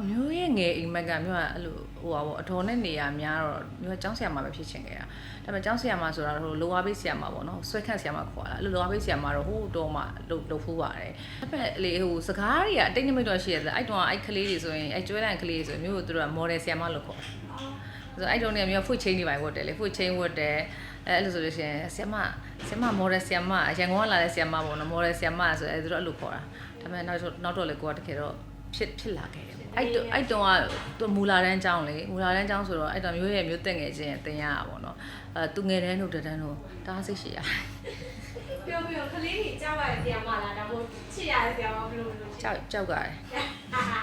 အမျိုးရဲ့ငယ်အိမ်မက်ကမြို့ကအဲ့လိုဟိုပါပေါ့အတော်နဲ့နေရများတော့မြို့ကကျောင်းဆရာမပဲဖြစ်ချင်ခဲ့တာဒါပေမဲ့ကျောင်းဆရာမဆိုတာဟိုလိုဝါဘေးဆရာမပေါ့နော်ဆွဲခန့်ဆရာမခေါ်တာအဲ့လိုလိုဝါဘေးဆရာမတော့ဟိုတော့မှလုပ်လုပ်ဖူးပါတယ်ဒါပေမဲ့လေဟိုစကားတွေကအတိတ်နိမိတ်တော့ရှိရတယ်အဲ့တုန်းကအဲ့ကလေးတွေဆိုရင်အဲ့ကျွဲလန့်ကလေးတွေဆိုရင်မြို့ကသူတို့က model ဆရာမလို့ခေါ်တယ်ဆိုတော့အဲ့တုန်းကမြို့က food chain တွေပါဝတ်တယ်လေ food chain ဝတ်တယ်အဲအဲ့လိုဆိုလို့ရှိရင်ဆရာမဆရာမ model ဆရာမရန်ကုန်ကလာတဲ့ဆရာမပေါ့နော် model ဆရာမဆိုအဲသူတို့အဲ့လိုခေါ်တာဒါပေမဲ့နောက်တော့နောက်တော့လေကိုကတကယ်တော့ ဖြစ်ဖြစ်လာခဲ့တယ်ပေါ့အဲ့တုန်းအဲ့တုန်းကသူမူလာတန်းကျောင်းလေမူလာတန်းကျောင်းဆိုတော့အဲ့တော့မျိုးရဲ့မျိုးတက်ငယ်ချင်းတင်ရတာပေါ့နော်အဲသူငယ်တန်းတို့တန်းတို့တားစိတ်ရှိရတယ်ပြောပြောကလေးကြီးကြောက်ရတဲ့ဆရာမလားဒါမှမဟုတ်ချစ်ရတဲ့ဆရာမဘယ်လိုလုပ်ချစ်ကြောက်ကြောက်ကြတယ်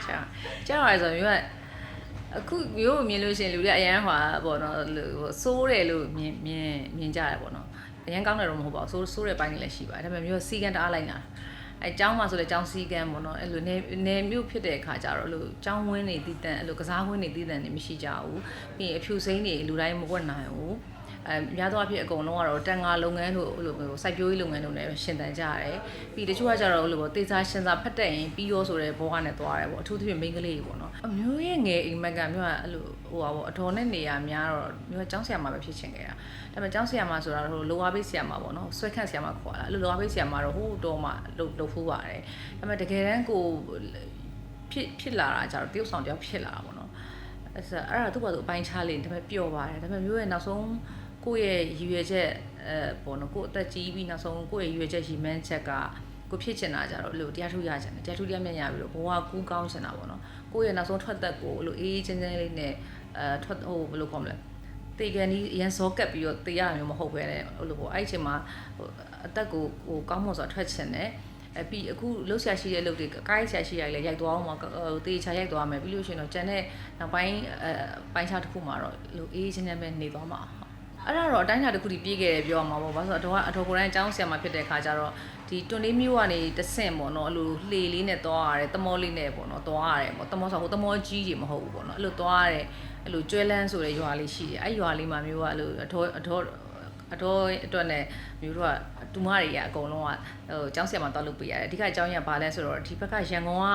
ကြောက်ကြောက်ရတယ်ဆိုတော့မျိုးကအခုမျိုးကိုမြင်လို့ရှိရင်လူတွေကအရန်ဟွာပေါ့နော်ဟိုစိုးတယ်လို့မြင်မြင်မြင်ကြတယ်ပေါ့နော်အရန်ကောင်းတယ်တော့မဟုတ်ပါဘူးစိုးစိုးတဲ့ပိုင်းတွေလည်းရှိပါတယ်ဒါပေမဲ့မျိုးကစီကံတအားလိုက်တာ အဲကျောင်းမှာဆိုလဲကျောင်းစီကံပေါ့နော်အဲ့လိုနေနေမြို့ဖြစ်တဲ့အခါကျတော့အဲ့လိုကျောင်းဝင်းနေတည်တန်အဲ့လိုကစားဝင်းနေတည်တန်နေမရှိကြဘူးပြီးရင်အဖြူစိမ်းတွေလူတိုင်းမဝတ်နိုင်ဘူး အဲများသောအားဖြင့်အကုန်လုံးကတော့တန်ငါလုပ်ငန်းတို့အဲ့လိုမျိုးစိုက်ပျိုးရေးလုပ်ငန်းတို့လည်းရှင်သန်ကြရတယ်ပြီးတချို့ကကြတော့အဲ့လိုပေါ့တေစာရှင်စာဖတ်တဲ့ရင်ပြီးရောဆိုတဲ့ဘောကနေသွားတယ်ပေါ့အထူးသဖြင့်မိန်းကလေးတွေပေါ့နော်အမျိုးရဲ့ငယ်အိမ်မက်ကမျိုးကအဲ့လိုဟိုပါပေါ့အတော်နဲ့နေရများတော့မျိုးကကျောင်းဆရာမပဲဖြစ်ချင်ခဲ့တာဒါပေမဲ့ကျောင်းဆရာမဆိုတာဟိုလိုဝါဘေးဆရာမပေါ့နော်ဆွဲခန့်ဆရာမခေါ်တာအဲ့လိုလိုဝါဘေးဆရာမတော့ဟိုတော့မှလုပ်လုပ်ဖူးပါတယ်ဒါပေမဲ့တကယ်တမ်းကိုဖြစ်ဖြစ်လာတာကြတော့တရုပ်ဆောင်တယောက်ဖြစ်လာတာပေါ့နော်အဲ့ဒါအဲ့ဒါသူ့ဘာသူအပိုင်းချလေးဒါပေမဲ့ပျော့ပါတယ်ဒါပေမဲ့မျိုးရဲ့နောက်ဆုံး ကိုယ့်ရဲ့ရည်ရွယ်ချက်အဲပေါ့နော်ကိုယ့်အသက်ကြီးပြီးနောက်ဆုံးကိုယ့်ရဲ့ရည်ရွယ်ချက်ရည်မှန်းချက်ကကိုဖြစ်ချင်တာကြတော့လို့တရားထုရချင်တယ်တရားထုတရားမြတ်ရပြီးတော့ဘဝကူးကောင်းချင်တာပေါ့နော်ကိုယ့်ရဲ့နောက်ဆုံးထွက်သက်ကိုလို့အေးအေးချမ်းချမ်းလေးနဲ့အဲထွက်ဟိုဘယ်လိုခေါ်မလဲတေကန်ဒီရန်စောကပ်ပြီးတော့တေရမျိုးမဟုတ်ပဲနဲ့ဟိုလိုပေါ့အဲ့ဒီအချိန်မှာဟိုအသက်ကိုဟိုကောင်းမွန်စွာထွက်ချင်တယ်အပြီးအခုလှုပ်ရှားရှိတဲ့လှုပ်တွေကိုကိုင်းရှားရှိရလေရိုက်သွားအောင်မှာဟိုတေချာရိုက်သွားမယ်ပြီးလို့ရှိရင်တော့ကျန်တဲ့နောက်ပိုင်းအဲပိုင်းခြားတစ်ခုမှာတော့လို့အေးချမ်းချမ်းပဲနေသွားမှာ အဲ့ဒါတော့အတိုင်းအတာတစ်ခုထိပြေးခဲ့တယ်ပြောရမှာပေါ့ဘာလို့ဆိုတော့အတော်ကအတော်ကိုယ်တိုင်အကြောင်းဆရာမဖြစ်တဲ့ခါကျတော့ဒီတွန်လေးမျိုးကနေတဆင့်ပေါ့နော်အဲ့လိုလှေလေးနဲ့သွားရတယ်တမောလေးနဲ့ပေါ့နော်သွားရတယ်ပေါ့တမောဆိုဟိုတမောကြီးတွေမဟုတ်ဘူးပေါ့နော်အဲ့လိုသွားရတယ်အဲ့လိုကျွဲလန်းဆိုတဲ့ရွာလေးရှိတယ်အဲ့ရွာလေးမှာမျိုးကအဲ့လိုအတော်အတော်အတော်အတွက်နဲ့မျိုးတို့ကတူမတွေကအကုန်လုံးကဟိုကျောင်းဆရာမတော့လုပ်ပေးရတယ်အဓိကအကြောင်းရဘာလဲဆိုတော့ဒီဘက်ကရန်ကုန်က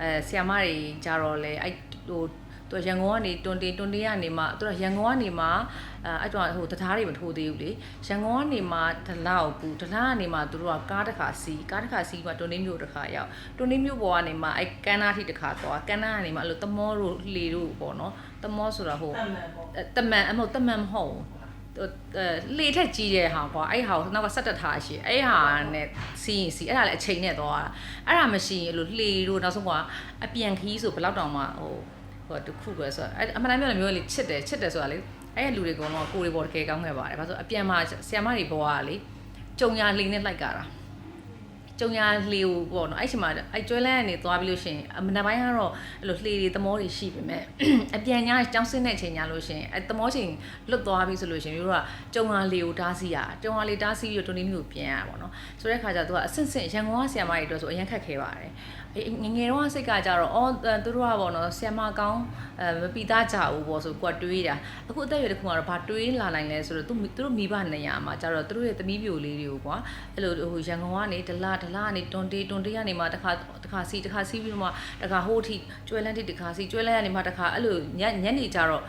အဲဆရာမတွေကြတော့လေအဲ့ဟို သူရန်ကုန်ကနေတွန်တင်တွန်တင်ကနေမှသူကရန်ကုန်ကနေမှအဲအဲ့တော့ဟိုတထားတွေမထိုးသေးဘူးလေရန်ကုန်ကနေမှဒလောက်ဘူးဒလောက်ကနေမှသူတို့ကကားတစ်ခါစီးကားတစ်ခါစီးမှတွန်တင်မြို့တစ်ခါရောက်တွန်တင်မြို့ပေါ်ကနေမှအဲ့ကန်းနာထိတစ်ခါသွားကန်းနာကနေမှအဲ့လိုတမောတို့လေတို့ပေါ့နော်တမောဆိုတာဟိုတမှန်ပေါ့တမန်အမဟုတ်တမန်မဟုတ်ဘူးအဲလေထက်ကြီးတဲ့ဟာကွာအဲ့ဟာကိုနောက်ကဆက်တက်ထားရှိအဲ့ဟာနဲ့စီးရင်စီးအဲ့ဒါလည်းအချိန်နဲ့သွားတာအဲ့ဒါမရှိရင်အဲ့လိုလှေတို့နောက်ဆုံးကအပြန်ခီးဆိုဘယ်လောက်တောင်မှဟို ဟိုတခုပဲဆိုတော့အဲ့အမှန်တမ်းပြောလို့မျိုးလေချစ်တယ်ချစ်တယ်ဆိုတာလေအဲ့လူတွေကတော့ကိုယ်တွေပေါ်တကယ်ကောင်းခဲ့ပါတယ်ဘာလို့အပြန်မှာဆီယမတွေဘဝကလေကြုံရလှေနဲ့လိုက်ကြတာကြုံရလှေကိုပေါ့နော်အဲ့ချိန်မှာအဲ့ကျွဲလန်းကနေသွားပြီးလို့ရှိရင်အမနက်ပိုင်းကတော့အဲ့လိုလှေတွေသမောတွေရှိပေမဲ့အပြန်ညာကျောင်းဆင်းတဲ့ချိန်ညာလို့ရှိရင်အဲ့သမောချိန်လွတ်သွားပြီဆိုလို့ရှိရင်မျိုးတို့ကကြုံရလှေကိုတားစီရကြုံရလှေတားစီပြီးတော့တွန်းနေမျိုးကိုပြန်ရတာပေါ့နော်ဆိုတဲ့ခါကျတော့သူကအဆင့်ဆင့်ရန်ကုန်ကဆီယမတွေအတွက်ဆိုအရင်ခက်ခဲပါတယ်အေး ငယ်ငယ်တော့စိတ်ကကြတော့အော်သူတို့ကပေါ့နော်ဆီယမကောင်းအဲမပီသားကြဘူးပေါ့ဆိုကိုကတွေးတာအခုအသက်အရွယ်တစ်ခုကတော့ဘာတွေးလာနိုင်လဲဆိုတော့သူသူတို့မိဘနေရာမှာကြတော့သူတို့ရဲ့သမီးပြိုလေးတွေကိုကွာအဲ့လိုဟိုရန်ကုန်ကနေဒလာဒလာကနေတွန်တေးတွန်တေးကနေမှတခါတခါစီတခါစီးပြီးတော့မှတခါဟိုးထိကျွဲလန်းတိတခါစီကျွဲလန်းကနေမှတခါအဲ့လိုညညနေကြတော့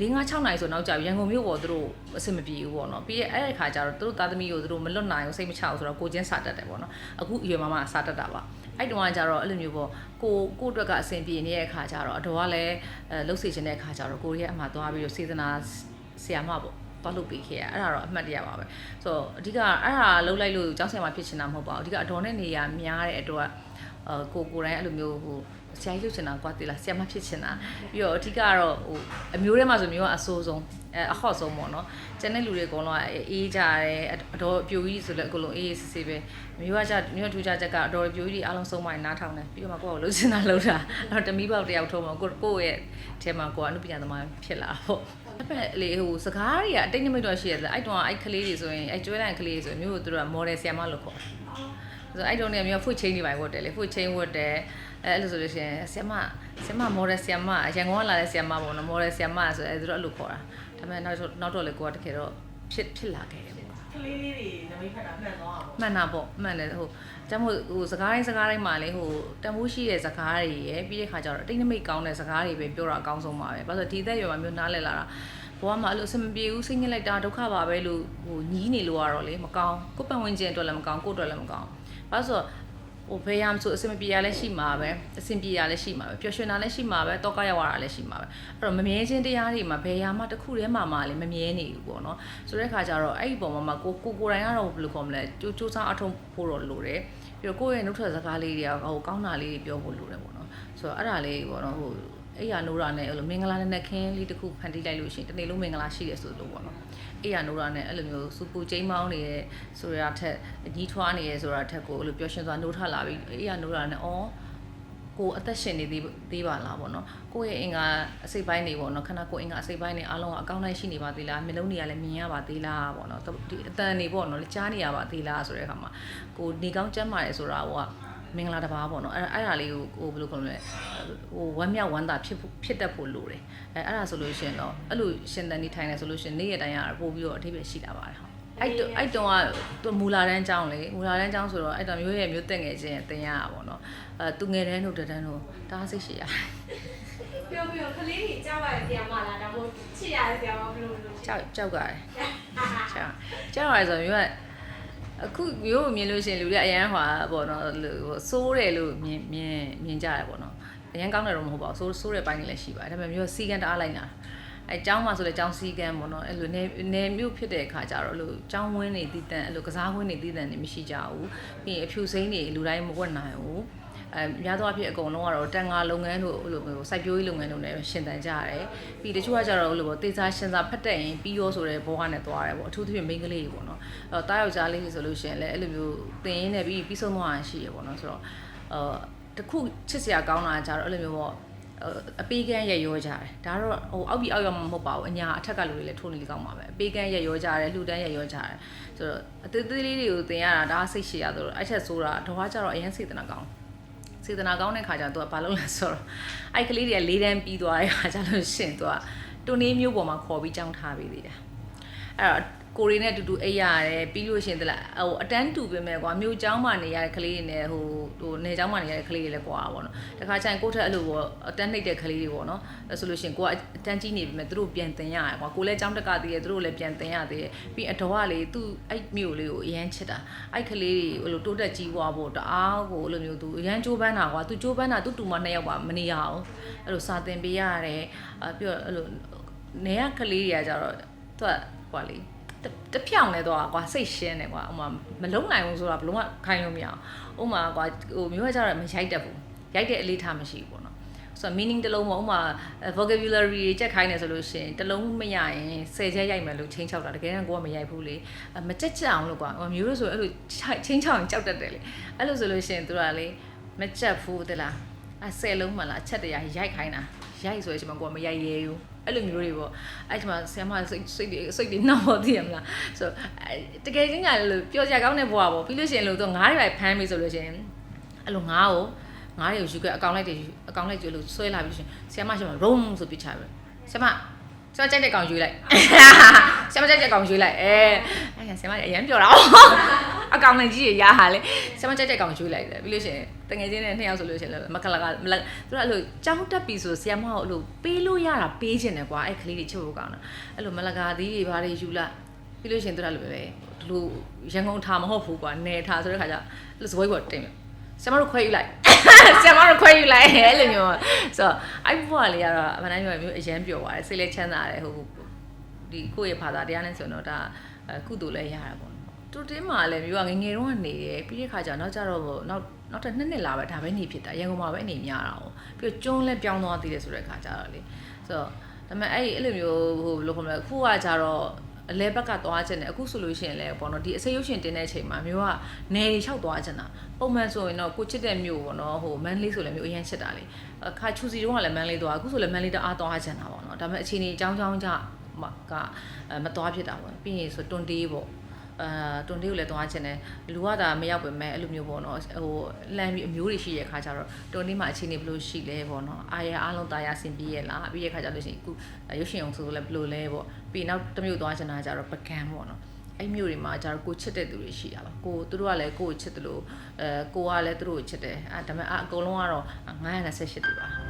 ၄၅6နိုင်ဆိုနောက်ကြပြီရန်ကုန်မြို့ပေါ်သူတို့အဆင်မပြေဘူးပေါ့နော်ပြီးရဲ့အဲ့ဒီခါကျတော့သူတို့သားသမီးကိုသူတို့မလွတ်နိုင်ဘူးစိတ်မချဘူးဆိုတော့ကိုချင်းစာတက်တယ်ပေါ့နော်အခုအရွယ်မမစာတက်တာပါ အဲ့တုန်းကကြတော့အဲ့လိုမျိုးပေါ့ကိုကိုအတွက်ကအဆင်ပြေနေတဲ့အခါကျတော့အတော်ကလည်းအဲလှုပ်စေချင်တဲ့အခါကျတော့ကိုရီးယားအမှသွားပြီးတော့စေတနာဆီယာမပေါ့သွားလုပ်ပေးခဲ့ရအဲ့ဒါတော့အမှတ်တရပါပဲဆိုတော့အဓိကအဲ့ဒါလှုပ်လိုက်လို့ကျောင်းဆရာမဖြစ်ချင်တာမဟုတ်ပါဘူးအဓိကအတော်နဲ့နေရများတဲ့အတွက်အဲကိုကိုတိုင်းအဲ့လိုမျိုးဟို ဆရာကြီးလုပ်ချင်တာကွာတိလားဆရာမဖြစ်ချင်တာပြီးတော့အဓိကတော့ဟိုအမျိုးထဲမှာဆိုမျိုးကအဆိုးဆုံးအဲအဟော့ဆုံးပေါ့နော်ကျန်တဲ့လူတွေအကုန်လုံးကအေးကြတယ်အတော်ပြိုကြီးဆိုလည်းအကုန်လုံးအေးအေးဆေးဆေးပဲမျိုးကကြမျိုးထူးခြားချက်ကတော့အတော်ပြိုကြီးတွေအားလုံးဆုံးမနားထောင်တယ်ပြီးတော့မှကိုယ့်ကိုလှုပ်ချင်တာလှုပ်တာအဲ့တော့တမီးပေါက်တယောက်ထုံးမှာကိုကိုယ့်ရဲ့အဲထဲမှာကိုကအနုပညာသမားဖြစ်လာပေါ့အဲ့ပဲလေဟိုစကားတွေကအတိတ်နိမိတ်တော့ရှိရတယ်အဲ့တုန်းကအဲ့ကလေးတွေဆိုရင်အဲ့ကျွဲလန့်ကလေးတွေဆိုရင်မျိုးတို့က model ဆရာမလို့ခေါ်တယ်ဆိုတော့အဲ့တုန်းကမျိုး food chain တွေပါဝတ်တယ်လေ food chain ဝတ်တယ် အဲအဲ့လိုဆိုလို့ရှိရင်ဆရာမဆရာမ model ဆရာမရန်ကုန်ကလာတဲ့ဆရာမပေါ့နော် model ဆရာမဆိုအဲသူတို့အဲ့လိုခေါ်တာဒါပေမဲ့နောက်တော့နောက်တော့လေကိုကတကယ်တော့ဖြစ်ဖြစ်လာခဲ့တယ်ပေါ့ကလေးလေးတွေနမိတ်ဖက်တာမှန်သွားအောင်မှန်တာပေါ့မှန်တယ်ဟိုကျမတို့ဟိုစကားတိုင်းစကားတိုင်းမှာလေဟိုတန်ဖိုးရှိတဲ့စကားတွေရယ်ပြီးတဲ့ခါကျတော့အတိတ်နမိတ်ကောင်းတဲ့စကားတွေပဲပြောတာအကောင်းဆုံးပါပဲဘာလို့လဲဆိုတော့ဒီသက်ရွယ်မှာမျိုးနားလည်လာတာဘဝမှာအဲ့လိုအဆင်မပြေဘူးစိတ်ညစ်လိုက်တာဒုက္ခပါပဲလို့ဟိုညီးနေလို့ရတော့လေမကောင်းကိုယ့်ပတ်ဝန်းကျင်အတွက်လည်းမကောင်းကိုယ့်အတွက်လည်းမကောင်းဘာလို့ဆိုတော့ ဟိုဖေးရမ်းဆိုအဆင်မပြေရလည်းရှိမှာပဲအဆင်ပြေရလည်းရှိမှာပဲပျော်ရွှင်တာလည်းရှိမှာပဲတောကရောက်ရတာလည်းရှိမှာပဲအဲ့တော့မမြဲခြင်းတရားတွေမှာဘယ်ရာမှတစ်ခုတည်းမှမှလည်းမမြဲနေဘူးပေါ့နော်ဆိုတဲ့ခါကျတော့အဲ့ဒီပုံမှာကိုကိုကိုယ်တိုင်ကတော့ဘယ်လိုခေါ်မလဲကြိုးကြိုးစားအထုံးဖို့တော့လိုတယ်ပြီးတော့ကိုယ့်ရဲ့နှုတ်ထွက်စကားလေးတွေကဟိုကောင်းတာလေးတွေပြောဖို့လိုတယ်ပေါ့နော်ဆိုတော့အဲ့ဒါလေးပေါ့နော်ဟို အဲ့ရနိုးတာနဲ့အဲ့လိုမင်္ဂလာနဲ့နဲ့ခင်းလေးတစ်ခုဖန်တီးလိုက်လို့ရှိရင်တစ်နေ့လုံးမင်္ဂလာရှိတယ်ဆိုလို့ပေါ့နော်အဲ့ရနိုးတာနဲ့အဲ့လိုမျိုးစူပူကျိမ်းမောင်းနေတဲ့ဆိုရထက်ညီးထွားနေရဲဆိုတာထက်ကိုအဲ့လိုပျော်ရွှင်စွာနိုးထလာပြီးအဲ့ရနိုးတာနဲ့အော်ကိုအသက်ရှင်နေသေးသေးပါလားပေါ့နော်ကိုယ့်ရဲ့အင်္ဂါအစိတ်ပိုင်းတွေပေါ့နော်ခဏကိုယ်အင်္ဂါအစိတ်ပိုင်းတွေအားလုံးကအကောင်းတိုင်းရှိနေပါသေးလားမျိုးလုံးတွေကလည်းမြင်ရပါသေးလားပေါ့နော်ဒီအတန်တွေပေါ့နော်ကြားနေရပါသေးလားဆိုတဲ့အခါမှာကိုနေကောင်းကျမ်းမာတယ်ဆိုတာက မင်္ဂလာတစ်ပါးပေါ့နော်အဲ့အဲ့ဒါလေးကိုဟိုဘယ်လိုခေါ်မလဲဟိုဝမ်းမြောက်ဝမ်းသာဖြစ်ဖို့ဖြစ်တတ်ဖို့လိုတယ်အဲအဲ့ဒါဆိုလို့ရှိရင်တော့အဲ့လိုရှင်တန်နေထိုင်နေဆိုလို့ရှိရင်နေ့ရက်တိုင်းကပို့ပြီးတော့အထိပ္ပယ်ရှိလာပါတယ်ဟုတ်အဲ့တော့အဲ့တုန်းကသူမူလာတန်းကျောင်းလေမူလာတန်းကျောင်းဆိုတော့အဲ့တော့မျိုးရဲ့မျိုးတက်ငယ်ချင်းတင်ရတာပေါ့နော်အဲသူငယ်တန်းတို့တန်းတို့တားစိတ်ရှိရတယ်ပြောပြခလေးတွေကြောက်ရတဲ့ဆရာမလားဒါမှမဟုတ်ချစ်ရတဲ့ဆရာမဘယ်လိုလုပ်ကြောက်ကြောက်ကြတယ်ကြောက်ကြောက်ရဆိုမျိုးက အခုမျိုးကိုမြင်လို့ရှိရင်လူတွေကအရန်ဟွာပေါ့နော်ဟိုစိုးတယ်လို့မြင်မြင်မြင်ကြတယ်ပေါ့နော်အရန်ကောင်းတယ်တော့မဟုတ်ပါဘူးစိုးစိုးတဲ့ပိုင်းတွေလည်းရှိပါတယ်ဒါပေမဲ့မျိုးစီကန်းတအားလိုက်တာအဲကျောင်းမှာဆိုလဲကျောင်းစီကန်းပေါ့နော်အဲ့လိုနေနေမျိုးဖြစ်တဲ့အခါကျတော့အဲ့လိုကျောင်းဝင်းနေတည်တန်အဲ့လိုကစားဝင်းနေတည်တန်နေမရှိကြဘူးပြီးရင်အဖြူစိမ်းတွေလူတိုင်းမဝတ်နိုင်ဘူး အဲများသောအားဖြင့်အကုန်လုံးကတော့တန်ငါလုပ်ငန်းတို့အဲ့လိုမျိုးစိုက်ပျိုးရေးလုပ်ငန်းတို့နဲ့ရှင်တန်ကြရတယ်ပြီးတချို့ကကြတော့အဲ့လိုပေါ့တေစာရှင်စာဖတ်တက်ရင်ပြီးရောဆိုတဲ့ဘောကနဲ့သွားတယ်ပေါ့အထူးသဖြင့်မိန်းကလေးတွေပေါ့နော်အဲ့တော့တားယောက်ျားလေးတွေဆိုလို့ရှိရင်လည်းအဲ့လိုမျိုးတင်ရင်းနဲ့ပြီးပြီးဆုံးသွားတာရှိရပေါ့နော်ဆိုတော့အာတခုချစ်စရာကောင်းတာကြတော့အဲ့လိုမျိုးပေါ့အပေးကန်းရရောကြတယ်ဒါတော့ဟိုအောက်ပြီးအောက်ရောက်မှာမဟုတ်ပါဘူးအညာအထက်ကလူတွေလည်းထိုးနေလေကောင်းပါပဲအပေးကန်းရရောကြတယ်လှူဒန်းရရောကြတယ်ဆိုတော့အသေးသေးလေးတွေကိုတင်ရတာဒါစိတ်ရှိရဆိုတော့အဲ့ချက်ဆိုးတာတော့ကြတော့အရင်စေတနာကောင်း စေတနာကောင်းတဲ့ခါကျတော့ तू ကဘာလုပ်လဲဆိုတော့အဲ့ကလေးတွေကလေးတန်းပြီးသွားတဲ့ခါကျလို့ရှရင် तू ကတူနေမျိုးပေါ်မှာခေါ်ပြီးကြောင်းထားပေးသေးတယ်အဲ့တော့ ကိုရီနဲ့တူတူအိပ်ရတယ်ပြီးလို့ရှရင်တလားဟိုအတန်းတူပဲမဲ့ကွာမြို့เจ้าမှာနေရတဲ့ကလေးတွေနဲ့ဟိုဟိုနေเจ้าမှာနေရတဲ့ကလေးတွေလည်းကွာပါတော့တခါကျရင်ကိုယ့်ထက်အဲ့လိုပေါ့အတန်းနှိပ်တဲ့ကလေးတွေပေါ့နော်အဲ့ဆိုလို့ရှရင်ကိုကအတန်းကြီးနေပြီမဲ့သူတို့ပြန်တင်ရတယ်ကွာကိုလည်းเจ้าတက်ကတည်းကသူတို့လည်းပြန်တင်ရသေးတယ်ပြီးအတော်ကလေသူ့အဲ့မြို့လေးကိုအရန်ချစ်တာအဲ့ကလေးတွေဟိုလိုတိုးတက်ကြီးပွားဖို့တအားကိုအဲ့လိုမျိုးသူအရန်ကြိုးပမ်းတာကွာသူကြိုးပမ်းတာသူ့တူမနှစ်ယောက်ပါမနေရအောင်အဲ့လိုစာသင်ပေးရတယ်အပြီးတော့အဲ့လိုနေရကလေးတွေကကြတော့သူကကွာလေ တတဖြောင်နေတော့ကွာစိတ်ရှင်းတယ်ကွာဥမာမလုံနိုင်ဘူးဆိုတာဘလုံးဝခိုင်းလို့မရအောင်ဥမာကွာဟိုမျိုးကကြတော့မရိုက်တတ်ဘူးရိုက်တဲ့အလေးထားမရှိဘူးပေါ့နော်ဆိုတော့ meaning တစ်လုံးပေါ့ဥမာ vocabulary တွေချက်ခိုင်းနေဆိုလို့ရှိရင်တစ်လုံးမရရင်10ချက်ရိုက်မယ်လို့ချင်းချောက်တာတကယ်တမ်းကိုကမရိုက်ဘူးလေမကြက်ကြအောင်လို့ကွာဟိုမျိုးလို့ဆိုအဲ့လိုချင်းချောက်ရင်ကြောက်တတ်တယ်လေအဲ့လိုဆိုလို့ရှိရင်သူကလေမကြက်ဘူးတလားအဲ10လုံးမှလားအချက်တရရိုက်ခိုင်းတာရိုက်ဆိုရင်ကျွန်မကိုကမရိုက်ရဲဘူး အဲ့လိုမျိုးတွေပေါ့အဲ့ဒီမှာဆရာမစိတ်စိတ်တွေစိတ်တွေနှောက်တော့သိရမလားဆိုတကယ်ချင်းကလို့ပြောကြကောင်းတဲ့ဘဝပေါ့ပြီးလို့ရှိရင်လို့တော့ငားတွေပဲဖမ်းပြီးဆိုလို့ရှိရင်အဲ့လိုငားကိုငားတွေကိုယူခဲ့အကောင်လိုက်တွေအကောင်လိုက်တွေလို့ဆွဲလာပြီးရှင်ဆရာမရှိမှ room ဆိုပြချပြီဆရာမဆရာမကြိုက်တဲ့ကောင်ယူလိုက်ဆရာမကြိုက်တဲ့ကောင်ယူလိုက်အဲအဲ့ဆရာမအရင်ပြောတာ အကောင်လိုက်ကြီးရရဟာလေဆရာမကြိုက်တဲ့ကောင်ယူလိုက်တယ်ပြီးလို့ရှိရင်တငယ်ချင်းနဲ့နှစ်ယောက်ဆိုလို့ရှိရင်လည်းမကလကမလက်သူကအဲ့လိုကြောင်းတက်ပြီဆိုဆရာမကိုအဲ့လိုပေးလို့ရတာပေးခြင်းတယ်ကွာအဲ့ကလေးတွေချုပ်ဖို့ကောင်းတာအဲ့လိုမလကာသီးတွေဘာတွေယူလာပြီးလို့ရှိရင်သူကလိုပဲဒီလိုရန်ကုန်ထားမဟုတ်ဘူးကွာနေထားဆိုတဲ့ခါကျအဲ့လိုစပွဲပေါ်တင်မယ်ဆရာမတို့ခွဲယူလိုက်ဆရာမတို့ခွဲယူလိုက်အဲ့လိုမျိုးဆိုတော့အဲ့ဘွားလေးကတော့အမှန်တမ်းပြောရင်မျိုးအရန်ပျော်ပါတယ်စိတ်လည်းချမ်းသာတယ်ဟိုဒီကိုယ့်ရဲ့ဘာသာတရားနဲ့ဆိုရင်တော့ဒါကုသိုလ်လည်းရတာပေါ့ တူတင်းမှာလည်းမျိုးကငငယ်တုန်းကနေတယ်ပြီးတဲ့ခါကျနောက်ကျတော့နောက်နောက်ထပ်နှစ်နှစ်လာပဲဒါပဲနေဖြစ်တာရန်ကုန်မှာပဲနေများတာ哦ပြီးတော့ကျွန်းလည်းပြောင်းသွားသေးတယ်ဆိုတဲ့ခါကျတော့လေဆိုတော့ဒါပေမဲ့အဲ့အဲ့လိုမျိုးဟိုဘယ်လိုခေါ်မလဲအခုကကြတော့အလဲဘက်ကသွားခြင်းတယ်အခုဆိုလို့ရှိရင်လည်းပေါ့နော်ဒီအစိရုပ်ရှင်တင်တဲ့အချိန်မှာမျိုးကနေရီလျှောက်သွားခြင်းတာပုံမှန်ဆိုရင်တော့ကိုချစ်တဲ့မျိုးပေါ့နော်ဟိုမန်လေးဆိုလည်းမျိုးအရင်ချစ်တာလေအခါချူစီတုန်းကလည်းမန်လေးသွားအခုဆိုလည်းမန်လေးတအားသွားခြင်းတာပေါ့နော်ဒါပေမဲ့အချိန်ကြီးအကြောင်းကြောင်းကြကမသွားဖြစ်တာပေါ့ပြီးရင်ဆိုတွန်တေးပေါ့ အာတွန်တေးကိုလည်းသွားခြင်းတယ်လူကဒါမရောက်ပဲမဲ့အဲ့လိုမျိုးပေါ့နော်ဟိုလမ်းပြီးအမျိုးတွေရှိတဲ့ခါကျတော့တွန်တေးမှာအချိန်ကြီးဘယ်လိုရှိလဲပေါ့နော်အားရအားလုံးတာယာဆင်ပြေးရလားပြီးရခါကျလို့ရှိရင်အခုရုပ်ရှင်အောင်ဆိုလည်းဘယ်လိုလဲပေါ့ပြီးနောက်တစ်မျိုးသွားခြင်းတာကျတော့ပကံပေါ့နော်အဲ့မျိုးတွေမှာကျတော့ကိုချစ်တဲ့သူတွေရှိတာပါကိုသူတို့ကလည်းကိုကိုချစ်တယ်လို့အဲကိုကလည်းသူတို့ကိုချစ်တယ်အဲဒါပေမဲ့အအကုန်လုံးကတော့928တူပါ